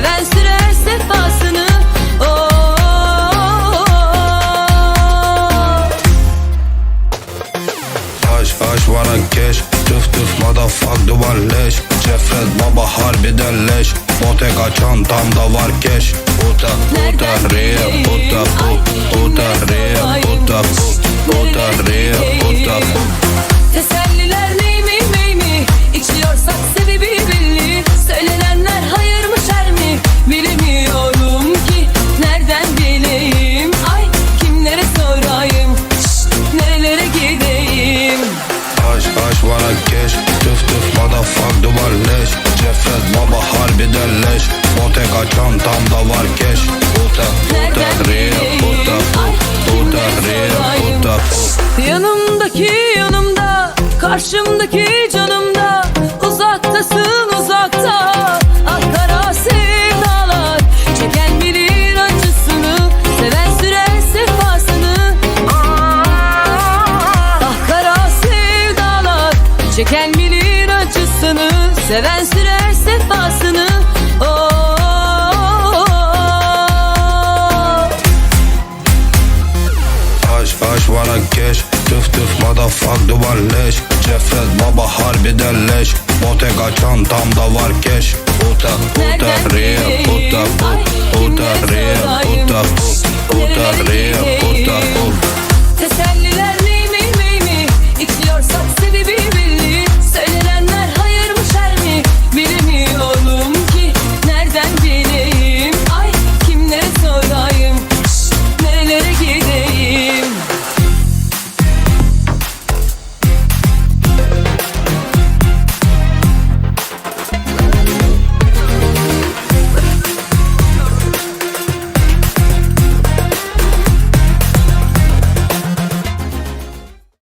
Seven sürer sefasını. Oh, oh, oh. Taş bana keş. Tüf tüf motherfuck duvar leş. Şefret baba harbiden leş Boteka çantamda var keş. Puta puta re puta puta re puta puta çantamda var keş Puta puta ria puta pu Puta ria puta. Pu Yanımdaki yanımda. Karşımdaki canımda. Uzaktasın uzakta. Akkara sevdalar. Çeken acısını Seven sürer sefasını. Ah kara sevdalar. Çeken acısını Seven sürer sefasını Aşvana geç Tüf tüf madafak duvar leş. Cefret baba harbiden leş Bottega çantamda var keş. Uta uta real.